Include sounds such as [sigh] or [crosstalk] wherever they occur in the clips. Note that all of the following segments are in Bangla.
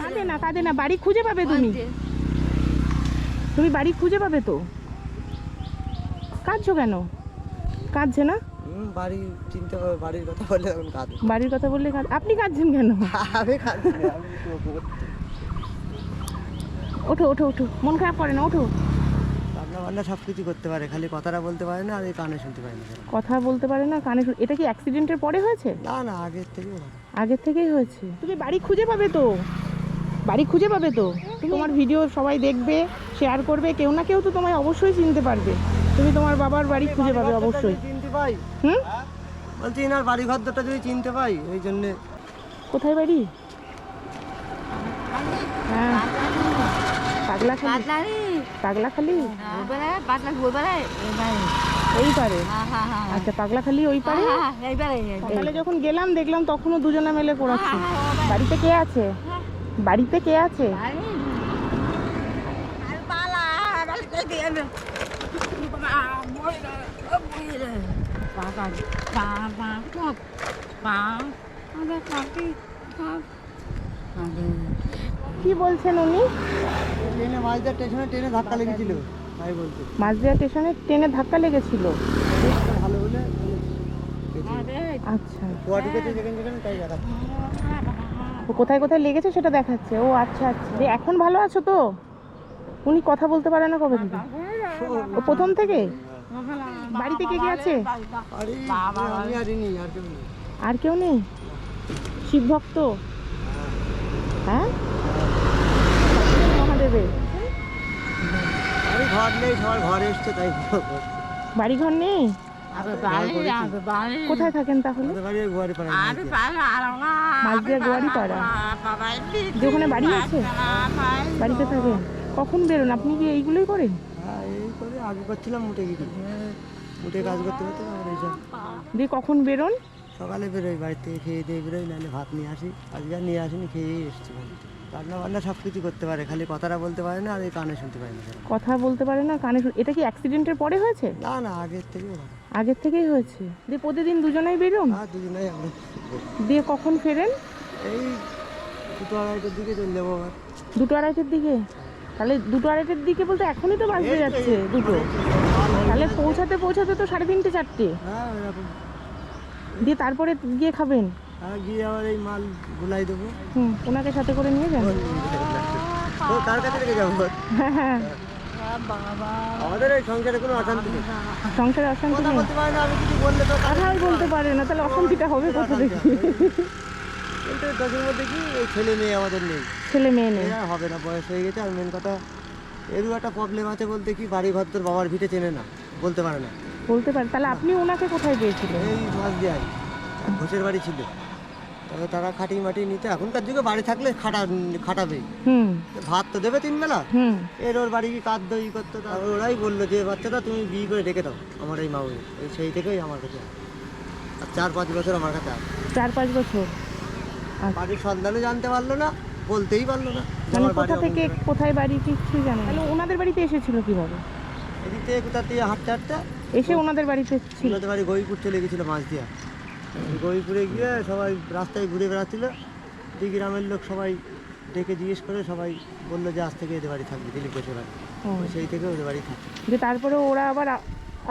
কাঁদে না কাঁদে না বাড়ি খুঁজে পাবে তুমি। তুমি বাড়ি খুঁজে পাবে তো। কাঁদছো কেন? কাঁদছে না? হুম, বাড়ি চিনতে হবে বাড়ির কথা বললে তখন কাঁদে বাড়ির কথা বললে কাঁদ আপনি কাঁদছেন কেন? আমি কাঁদছি। ওঠো ওঠো ওঠো। মন খারাপ করে না ওঠো। রান্না সব কিছু করতে পারে খালি কথাটা বলতে পারে না আর এই কানে শুনতে পারে না কথা বলতে পারে না কানে শুন- এটা কি অ্যাক্সিডেন্টের পরে হয়েছে? না না আগের থেকে আগের থেকেই হয়েছে। তুমি বাড়ি খুঁজে পাবে তো? বাড়ি খুঁজে পাবে তো? তোমার ভিডিও সবাই দেখবে শেয়ার করবে কেউ না কেউ তো তোমায় অবশ্যই চিনতে পারবে। তুমি তোমার বাবার বাড়ি খুঁজে পাবে অবশ্যই। চিনতে পাই? হুম? বলছি এনার বাড়ি ঘরটা যদি চিনতে পাই ওই জন্যে কোথায় বাড়ি? হ্যাঁ। পাগলা খালি? পাগলা খালি? ওই পারে আচ্ছা পাগলা খালি ওই পারে? সকালে যখন গেলাম দেখলাম তখনও দুজনে মিলে পড়াচ্ছে। বাড়িতে কে আছে? বাড়িতে কে আছে? কি বলছেন উনি? ট্রেনে মাঝদার স্টেশনে ট্রেনে ধাক্কা লেগেছিল তাই বলতে মাঝদিয়া স্টেশনে ট্রেনে ধাক্কা লেগেছিল? ভালো বলে আচ্ছা। গুয়াহাটিতে যেখানে যেখানে তাই দেখা ও কোথায় কোথায় লেগেছে সেটা দেখাচ্ছে? ও আচ্ছা আচ্ছা। এখন ভালো আছো তো? উনি কথা বলতে পারে না কবে থেকে? ও প্রথম থেকে? বাড়িতে কে কে আছে? আর কেউ নেই। শিব ভক্ত হ্যাঁ? মহাদেবের আরে ঘর নেই সবার ঘরে এসছে তাই বাড়ি ঘর নেই কোথায় থাকেন তাহলে? বাড়ি মাঝদিয়া গোয়ারি পাড়া। বাড়ি আছে? বাড়িতে থাকেন কখন বেরোন? আপনি কি এইগুলোই করেন? হ্যাঁ এই করে আগে করছিলাম মুটে গিয়ে মুটে কাজ করতে করতে আমার এইসব দিয়ে কখন বেরোন? সকালে বেরোই বাড়ি থেকে খেয়ে দিয়ে বেরোই নাহলে ভাত নিয়ে আসি। আজকে আর নিয়ে আসিনি খেয়েই এসছি বাড়িতে রান্না বান্না সব কিছু করতে পারে খালি কথাটা বলতে পারে না আর এই কানে শুনতে পারে না কথা বলতে পারে না কানে এটা কি অ্যাক্সিডেন্টের পরে হয়েছে? না না আগের থেকে আগের থেকেই হয়েছে? দিয়ে প্রতিদিন দুজনেই বেরোন? আর দুজনেই আমরা দিয়ে কখন ফেরেন? এই দুটো আড়াইটার দিকে চলে যাব আবার। দুটো আড়াইটের দিকে? তাহলে দুটো আড়াইটের দিকে বলতে এখনই তো বাজতে যাচ্ছে দুটো। তাহলে পৌঁছাতে পৌঁছাতে তো সাড়ে তিনটে চারটে। হ্যাঁ দিয়ে তারপরে গিয়ে খাবেন? গিয়ে আবার এই মাল গুলাই দেবো। হুম ওনাকে সাথে করে নিয়ে কার কাছে রেখে যাব? আমাদের এই সংসারে কোনো অশান্তি নেই। সংসারে অশান্তি কথা নেই। বলতে পারে না আমি কিছু বললে তো বলতে পারে না তাহলে অশান্তিটা হবে কোথা থেকে কিন্তু দশের মধ্যে কি? এই ছেলে মেয়ে আমাদের নেই। ছেলে মেয়ে নেই। হবে না বয়স হয়ে গেছে। আর মেন কথা এরও একটা প্রবলেম আছে বলতে কি বাড়ি ঘর তোর বাবার ভিটে চেনে না। বলতে পারে না। বলতে পারে। তাহলে আপনি ওনাকে কোথায় পেয়েছিলেন? এই মাছ দিয়ে ঘোষের বাড়ি ছিল। তবে তারা খাটিয়ে মাটিয়ে নিতে এখনকার যুগে বাড়ি থাকলে খাটা খাটাবেই। ভাত তো দেবে তিন বেলা। এর ওর বাড়ি কি কাঁদ ই করতো তারপর ওরাই বলল যে বাচ্চাটা তুমি বিয়ে করে রেখে দাও আমার এই মাউয়ে এই সেই থেকেই আমার কাছে আর চার পাঁচ বছর আমার কাছে। চার পাঁচ বছর? আচ্ছা। বাড়ির সন্তানও জানতে পারল না বলতেই পারল না। মানে কোথা থেকে কোথায় বাড়ি কিছু জানেন? তাহলে ওনাদের বাড়িতে এসেছিল কীভাবে? এদিক থেকে কোথা থেকে হাঁটতে হাঁটতে এসে ওনাদের বাড়িতে ছিল। ওদের বাড়ি গইপুর চলে গেছিল মাছ দিয়া। গইপুরে গিয়ে সবাই রাস্তায় ঘুরে বেড়াচ্ছিল। দুই গ্রামের লোক সবাই ডেকে জিজ্ঞেস করে সবাই বলল যে আজ থেকে এদের বাড়ি থাকবে দিলীপ ঘোষের বাড়ি। সেই থেকে ওদের বাড়ি থাকবে যে তারপরে ওরা আবার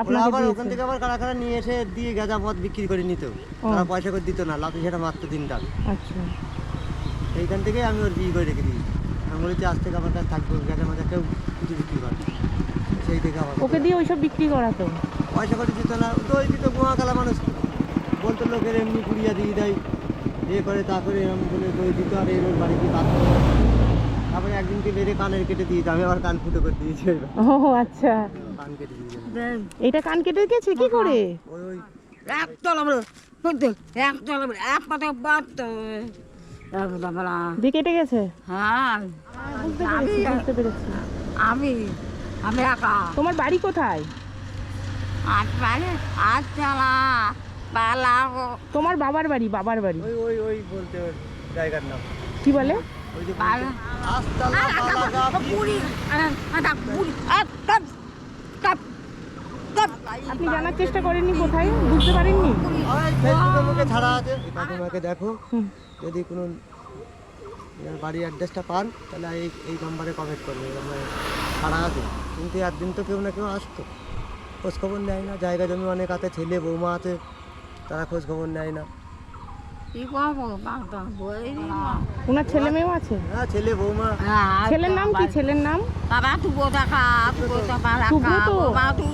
ওরা আবার ওখান থেকে আবার কারা কারা নিয়ে এসে দিয়ে গাঁজা মদ বিক্রি করে নিত। তারা পয়সা করে দিত না লাঠি সেটা মারতো দিনটা আচ্ছা। এইখান থেকেই আমি ওর বিয়ে করে রেখে দিই। আমি বলেছি আজ থেকে আমার কাছে থাকব গাঁজা মাজা কেউ কিছু বিক্রি করে সেই থেকে আমার ওকে দিয়ে ওইসব বিক্রি করাতো? পয়সা করে দিত না। তো ওই দিত গোয়া কালা মানুষ। বলতো লোকের এমনি কুড়িয়া দিয়ে দেয়। এ করে তা করে এরম বলে দই দিত আর এর ওর বাড়িতে করতো। তারপরে একদিনকে বেড়ে কানের কেটে দিয়েছে আমি আবার কান ফুটো করে দিয়েছি ও আচ্ছা। কান কেটে দিয়েছে এইটা কান কেটে গেছে কি করে? ওই ওই একতলা বলো শুনতে একতলা বলো এক কথা বাদ দিয়ে কেটে গেছে? হ্যাঁ। বুঝতে পেরেছি বুঝতে পেরেছি। আমি আমি একা। তোমার বাড়ি কোথায়? আট পারে আট চালা। পালা তোমার বাবার বাড়ি বাবার বাড়ি। ওই ওই ওই বলতে ওর জায়গার নাম। কি বলে? ওই আপনি জানার চেষ্টা করেননি কোথায়? বুঝতে পারেননি? ওই ছাড়া আছে। কাকিমাকে দেখো। যদি কোনো বাড়ির অ্যাড্রেসটা পান তাহলে এই এই নাম্বারে কমেন্ট করবে। আমরা ছাড়া আছে। কিন্তু একদিন তো কেউ না কেউ আসতো। খোঁজ খবর নেয় না। জায়গা জমি অনেক আছে ছেলে বৌমা আছে। তারা খোঁজ খবর নেয় না। ওনার ছেলে মেয়েও আছে? হ্যাঁ ছেলে বৌমা। ছেলের নাম কি? ছেলের নাম? বাবা তুবো টাকা তুবো টাকা রাখা সুব্রত? বাবা তো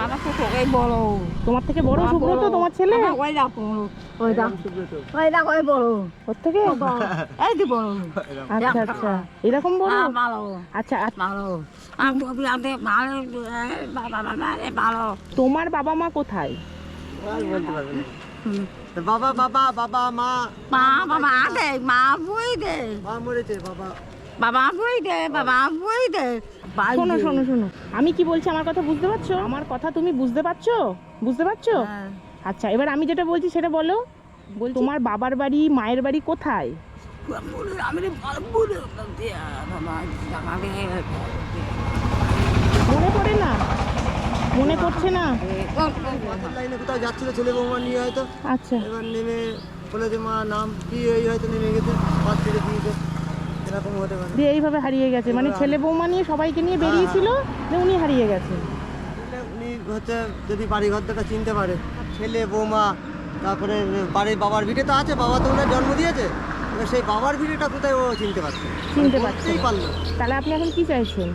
বাবা তো তোকে বড়। তোমার থেকে বড় সুব্রত তোমার ছেলে? ওই বড়। ওর থেকে? এই দি বড়। আচ্ছা আচ্ছা। এরকম বড়? ভালো। আচ্ছা ভালো। ভালো তোমার বাবা মা কোথায়? বাবা বাবা বাবা মা। মা বাবা দে মা বই দে। মা মরেছে বাবা। বাবা বই দে বাবা বই দে। শোনো। শোনো শোনো। আমি কি বলছি আমার কথা বুঝতে পারছ? আমার কথা তুমি বুঝতে পারছ? বুঝতে পারছ? হ্যাঁ। আচ্ছা এবার আমি যেটা বলছি সেটা বলো। বল তোমার বাবার বাড়ি মায়ের বাড়ি কোথায়? মনে পড়ে না? মনে পড়ছে না? লাইনে কোথাও যাচ্ছিল ছেলে বৌমা নিয়ে হয়তো? আচ্ছা। এবার নেমে বলে যে মা নাম কি এই হয়তো নেমে গেছে? দিয়েছে। পারে দিয়ে এইভাবে হারিয়ে গেছে। মানে ছেলে বৌমা নিয়ে সবাইকে নিয়ে বেরিয়েছিল যে উনি হারিয়ে গেছে। উনি হচ্ছে যদি বাড়ি ঘর থেকে চিনতে পারে ছেলে বৌমা তারপরে বাড়ির বাবার ভিটে তো আছে বাবা তো ওনার জন্ম দিয়েছে। সেই বাবার ভিটেটা কোথায় ও চিনতে পারছে? চিনতে মানে পারছে। বলতেই না। পারল। তাহলে আপনি এখন কি চাইছেন?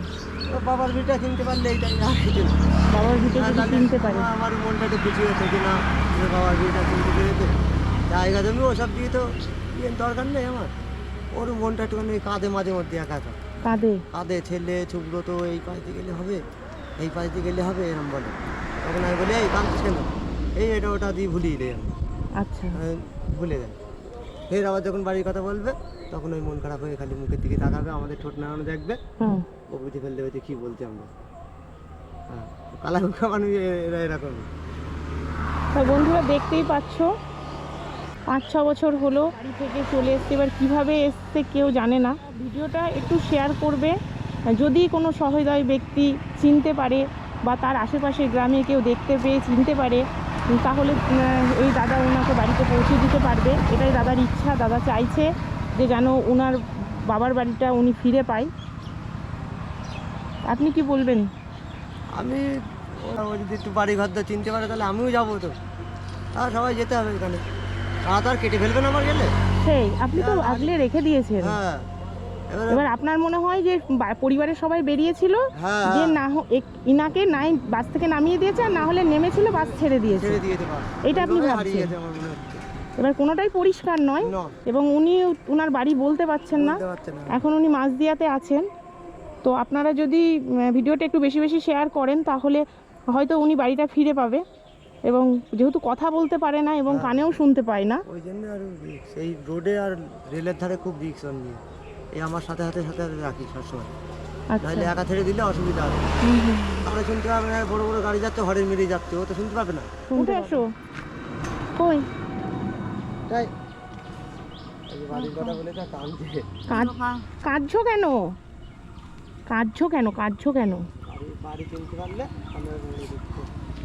বাবার ভিটটা চিনতে পারলে এইটাই আর কিছু না। বাবার আর যদি চিনতে পারে। আমার- মনটা একটু খুশি হয়েছে যে না বাবার ভিটটা চিনতে পেরেছে। জায়গা জমি ওসব দিয়ে তো ইয়ে দরকার নেই আমার। ওর মনটা একটুখানি কাঁধে মাঝে মধ্যে একা একা কাঁদে কাঁধে ছেলে সুব্রত এই পাশে গেলে হবে এই পাশে গেলে হবে এরকম বলে। তখন আমি বলি এই কাঁদছিস কেন? এই এটা ওটা দিয়ে ভুলিয়ে দেয় আচ্ছা। ভুলে যাই ফের আবার যখন বাড়ির কথা বলবে তখন ওই মন খারাপ হয়ে খালি মুখের দিকে তাকাবে আমাদের ঠোঁট নাড়ানো দেখবে। হুম। ও বুঝে ফেলতে যে কী বলছি আমরা। হ্যাঁ কালা মানুষ এরা এরকম বন্ধুরা দেখতেই পাচ্ছ পাঁচ, ছ বছর হলো বাড়ি থেকে চলে এসছে। এবার কীভাবে এসছে কেউ জানে না। ভিডিওটা একটু শেয়ার করবে। যদি কোনো সহৃদয় ব্যক্তি চিনতে পারে বা তার আশেপাশের গ্রামে কেউ দেখতে পেয়ে চিনতে পারে, তাহলে এই দাদা ওনাকে বাড়িতে পৌঁছে দিতে পারবে। এটাই দাদার ইচ্ছা। দাদা চাইছে যে যেন ওনার বাবার বাড়িটা উনি ফিরে পায়। আপনি কি বলবেন? আমি যদি একটু বাড়ি ঘর চিনতে পারে, তাহলে আমিও যাব তো। আর সবাই যেতে হবে এখানে। তারা তো আর কেটে ফেলবে না আমার গেলে? সেই আপনি তো আগলে রেখে দিয়েছেন। হ্যাঁ এবার আপনার মনে হয় যে পরিবারের সবাই বেরিয়েছিল হ্যাঁ যে হ্যাঁ, না ইনাকে নাই বাস থেকে নামিয়ে দিয়েছে আর না হলে নেমেছিল বাস ছেড়ে দিয়েছে। এটা আপনি ভাবছেন? এবার কোনোটাই পরিষ্কার নয় এবং উনি ওনার বাড়ি বলতে পারছেন না। এখন উনি মাঝদিয়াতে আছেন। তো আপনারা যদি ভিডিওটা একটু বেশি বেশি শেয়ার করেন তাহলে হয়তো উনি বাড়িটা ফিরে পাবে। এবং যেহেতু কথা বলতে পারে না এবং কানেও শুনতে পায় না। ওই জন্য আর রিক্স এই রোডে আর রেলের ধারে খুব রিক্স আমি। এই আমার সাথে হাতে সাথে হাতে রাখি সবসময়। আচ্ছা। নাহলে একা ছেড়ে দিলে অসুবিধা হবে। হুম। শুনতে পাবে না বড় বড় গাড়ি যাচ্ছে হরেন মেরে যাচ্ছে ও তো শুনতে পাবে না। উঠে আসো। কই? তাই এই যে বাড়ির কথা বলে তা কাঁদছে। কাঁদ কাঁদছো কেন? কাঁদছো কেন? কাঁদছো কেন? বাড়ি চিনতে পারলে আমরা।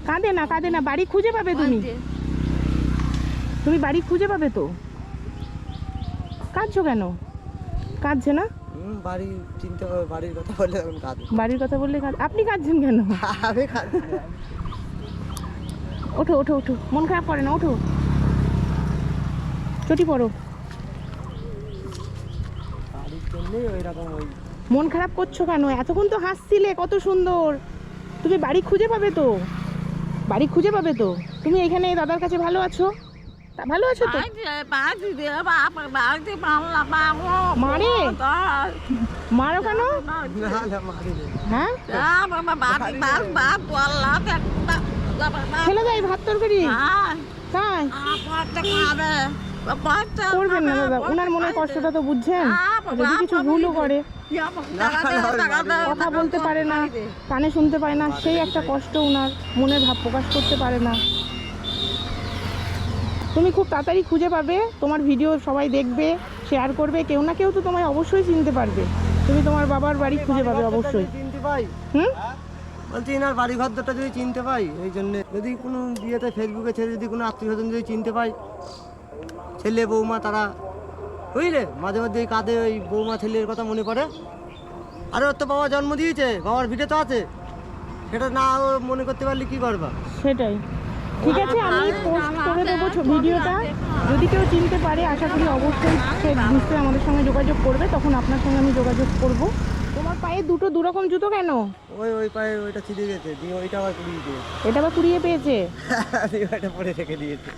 কাঁদে না কাঁদে না। বাড়ি খুঁজে পাবে তুমি? তুমি বাড়ি খুঁজে পাবে তো? কাঁদছো কেন? কাঁদছে না? বাড়ি চিনতে পারবে বাড়ির কথা বললে তখন কাঁদে বাড়ির কথা বললে কাঁদ আপনি কাঁদছেন কেন? [laughs] আমি কাঁদছি। ওঠো ওঠো ওঠো। মন খারাপ করে না ওঠো। চটি পড়ো মন খারাপ করছ কেন? এতক্ষণ তো হাসছিলে কত সুন্দর। তুমি বাড়ি খুঁজে পাবে তো? বাড়ি খুঁজে পাবে তো। তুমি এখানে দাদার কাছে ভালো আছো? তা ভালো আছো তো? মারে? মারো কেন? মারিনি হ্যাঁ ফেলে দেয় ভাত তরকারি। তাই? করবেন না দাদা ওনার মনের কষ্টটা তো বুঝছেন। যদি কিছু ভুলও করে কথা বলতে পারে না কানে শুনতে পায় না সেই একটা কষ্ট ওনার মনের ভাব প্রকাশ করতে পারে না। তুমি খুব তাড়াতাড়ি খুঁজে পাবে তোমার ভিডিও সবাই দেখবে শেয়ার করবে কেউ না কেউ তো তোমায় অবশ্যই চিনতে পারবে। তুমি তোমার বাবার বাড়ি খুঁজে পাবে অবশ্যই। হুম? বলছি এনার বাড়ি ঘরটা যদি চিনতে পাই এই জন্যে। যদি কোনো বিয়েতে ফেসবুকে ছেড়ে যদি কোনো আত্মীয় স্বজন যদি চিনতে পাই ছেলে বৌমা তারা বুঝলে? মাঝে মধ্যে এই কাঁধে ওই বৌমা ছেলের কথা মনে পড়ে। আরে ওর তো বাবা জন্ম দিয়েছে বাবার ভিটে তো আছে। সেটা না ও মনে করতে পারলে কি করবা? সেটাই। ঠিক আছে আমি পোস্ট করে দেবো ভিডিওটা। যদি কেউ চিনতে পারে আশা করি অবশ্যই সে নিশ্চয়ই আমাদের সঙ্গে যোগাযোগ করবে তখন আপনার সঙ্গে আমি যোগাযোগ করব। তোমার পায়ে দুটো দুরকম জুতো কেন? ওই ওই পায়ে ওইটা ছিঁড়ে গেছে দিয়ে ওইটা আবার কুড়িয়ে দিয়েছে। এটা আবার কুড়িয়ে পেয়েছে? [laughs] ওইটা পরে রেখে দিয়েছে।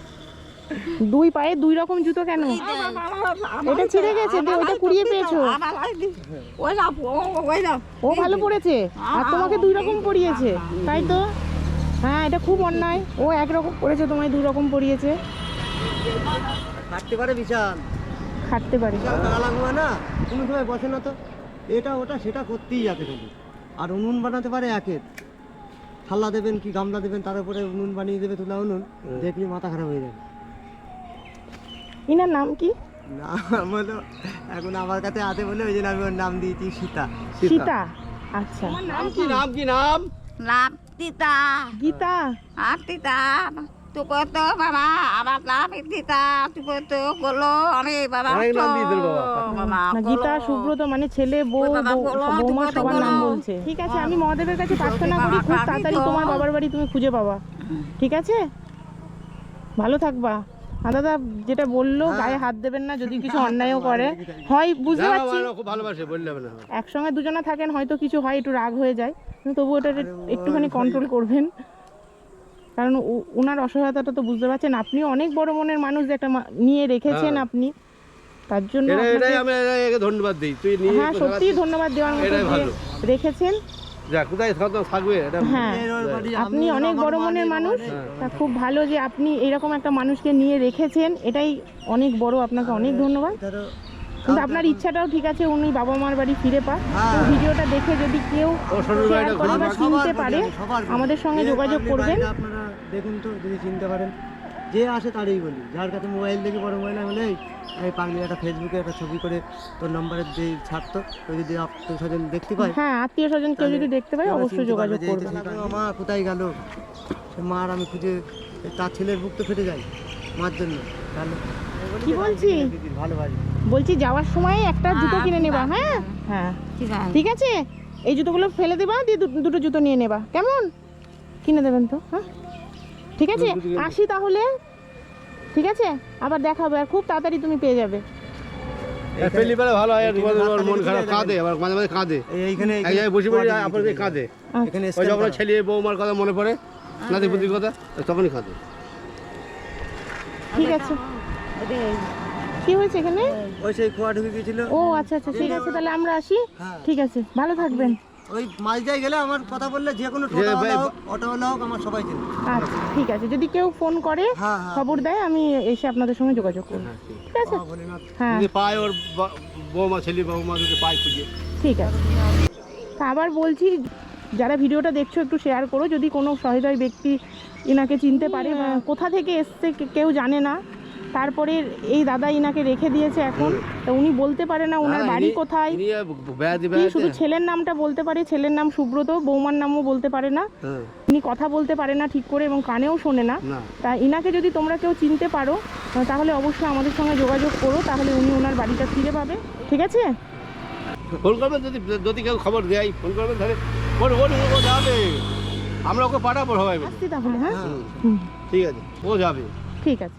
দুই পায়ে দুই রকম জুতো কেন? এটা ছিঁড়ে গেছে দিয়ে ওইটা কুড়িয়ে পেয়েছ। ওই না ওই না ও ভালো পড়েছে? আর তোমাকে দুই রকম পড়িয়েছে তাই তো? হ্যাঁ এটা খুব অন্যায়। ও একরকম পড়েছে তোমায় দুই রকম পড়িয়েছে। খাটতে পারে বিশাল। খাটতে পারে। লাগবে না কোনো সময় বসে না তো। এটা ওটা সেটা করতেই যাবে শুধু আর উনুন বানাতে পারে একের। থাল্লা দেবেন কি গামলা দেবেন তার উপরে উনুন বানিয়ে দেবে তুলা উনুন দেখলি মাথা খারাপ হয়ে যাবে। ইনার নাম কি? না বলো এখন আমার কাছে আছে বলে ওই জন্য আমি ওর নাম দিয়েছি সীতা। সীতা? আচ্ছা। নাম কি নাম কি নাম? লাভ তিতা গীতা? আর তিতা তুই তো বাবা? আবার লাভ তিতা তুই তো বলো আরে বাবা অনেক নাম দিয়ে দিল বাবা। বাবা গীতা সুব্রত মানে ছেলে বউ বৌমা সবার নাম বলছে। ঠিক আছে আমি মহাদেবের কাছে প্রার্থনা করি খুব তাড়াতাড়ি তোমার বাবার বাড়ি তুমি খুঁজে পাবা। ঠিক আছে? ভালো থাকবা। দাদা যেটা বলল গায়ে হাত দেবেন না যদি কিছু অন্যায়ও [laughs] করে। হয় বুঝতে পারছি। ভালোবাসে বললে না। একসঙ্গে দুজনে থাকেন হয়তো কিছু হয় একটু রাগ হয়ে যায়। কিন্তু তবু ওটা একটুখানি কন্ট্রোল করবেন। কারণ ওনার অসহায়তাটা তো বুঝতে পারছেন। আপনিও অনেক বড় মনের মানুষ একটা মা- নিয়ে রেখেছেন আপনি। তার জন্য ধন্যবাদ দিই। তুই হ্যাঁ সত্যিই ধন্যবাদ দেওয়ার মতো। রেখেছেন। হ্যাঁ। আপনি অনেক বড় মনের মানুষ। তা খুব ভালো যে আপনি এরকম একটা মানুষকে নিয়ে রেখেছেন। এটাই অনেক বড়। আপনাকে অনেক ধন্যবাদ। কিন্তু আপনার ইচ্ছাটাও ঠিক আছে উনি বাবা মার বাড়ি ফিরে পাক। হ্যাঁ। তো ভিডিওটা দেখে যদি কেউ ও শ্বশুর শেয়ার করে বা চিনতে পারে। আমাদের সঙ্গে যোগাযোগ করবেন। দেখুন তো যদি চিনতে পারেন। যে আসে তারই বলি। যার কাছে মোবাইল দেখে বড় মোবাইল আমি বলে "এই, পাগলি একটা ফেসবুকে একটা ছবি করে তোর নম্বরের যে ছাড়তো তো। যদি আত্মীয় স্বজন দেখতে পায় হ্যাঁ আত্মীয় স্বজন কেউ যদি দেখতে পায় অবশ্যই যোগাযোগ ছিল, মা কোথায় গেল? সে মার আমি খুঁজে তার ছেলের বুক তো ফেটে যায় মার জন্য। তাহলে কি বলছি? বলছি যাওয়ার সময় একটা জুতো কিনে নেবা হ্যাঁ? হ্যাঁ। ঠিক আছে? এই জুতোগুলো ফেলে দেবা দিয়ে দু- দুটো জুতো নিয়ে নেবা। কেমন? কিনে দেবেন তো হ্যাঁ? ঠিক আছে? আসি তাহলে। ঠিক আছে? আবার দেখা হবে আর খুব তাড়াতাড়ি তুমি পেয়ে যাবে। পেলি বেলা ভালো হয় আর এখানে তোমাদের হাততালি মন খারাপ। কাঁদে আবার মাঝে মাঝে কাঁদে। এইখানে এক জায়গায় বসে বসে আপনাদের কাঁদে। এখানে ওই যখন ছেলে বৌমার কথা মনে পড়ে? নাতি পুতির কথা? তখনই কাঁদে। ঠিক আছে। কি হয়েছে এখানে? ওই সেই খোয়া ঢুকে গেছিল ও আচ্ছা আচ্ছা ঠিক আছে তাহলে আমরা আসি। হ্যাঁ। ঠিক আছে ভালো থাকবেন। ওই মাঝজায় গেলে আমার কথা বললে যে কোনো টোটোওয়ালা হোক অটোওয়ালা হোক আমার সবাই চেনে। আচ্ছা ঠিক আছে। যদি কেউ ফোন করে হ্যাঁ হ্যাঁ। খবর দেয় আমি এসে আপনাদের সঙ্গে যোগাযোগ করব। ঠিক। আছে? হ্যাঁ। যদি পায় ওর বা- বৌমা ছেলে বৌমা যদি পায় খুঁজে। ঠিক আছে। তা আবার বলছি যারা ভিডিওটা দেখছ একটু শেয়ার করো। যদি কোনো সহৃদয় ব্যক্তি এনাকে চিনতে পারে কোথা থেকে এসছে কে- কেউ জানে না তারপরে এই দাদা ইনাকে রেখে দিয়েছে এখন। তা উনি বলতে পারে না ওনার বাড়ি কোথায়। শুধু ছেলের নামটা বলতে পারে? ছেলের নাম সুব্রত বৌমার নামও বলতে পারে না। হ্যাঁ। উনি কথা বলতে পারে না ঠিক করে এবং কানেও শোনে না। তা ইনাকে যদি তোমরা কেউ চিনতে পারো তাহলে অবশ্যই আমাদের সঙ্গে যোগাযোগ করো তাহলে উনি ওনার বাড়িটা ফিরে পাবে। ঠিক আছে? ফোন করবেন যদি যদি কেউ খবর দেয় ফোন করবেন তাহলে। ফোন ফোন ও যাবে। আমরা ওকে পাঠাবো সবাই তাহলে হ্যাঁ? হ্যাঁ। ঠিক আছে ও যাবে। ঠিক আছে।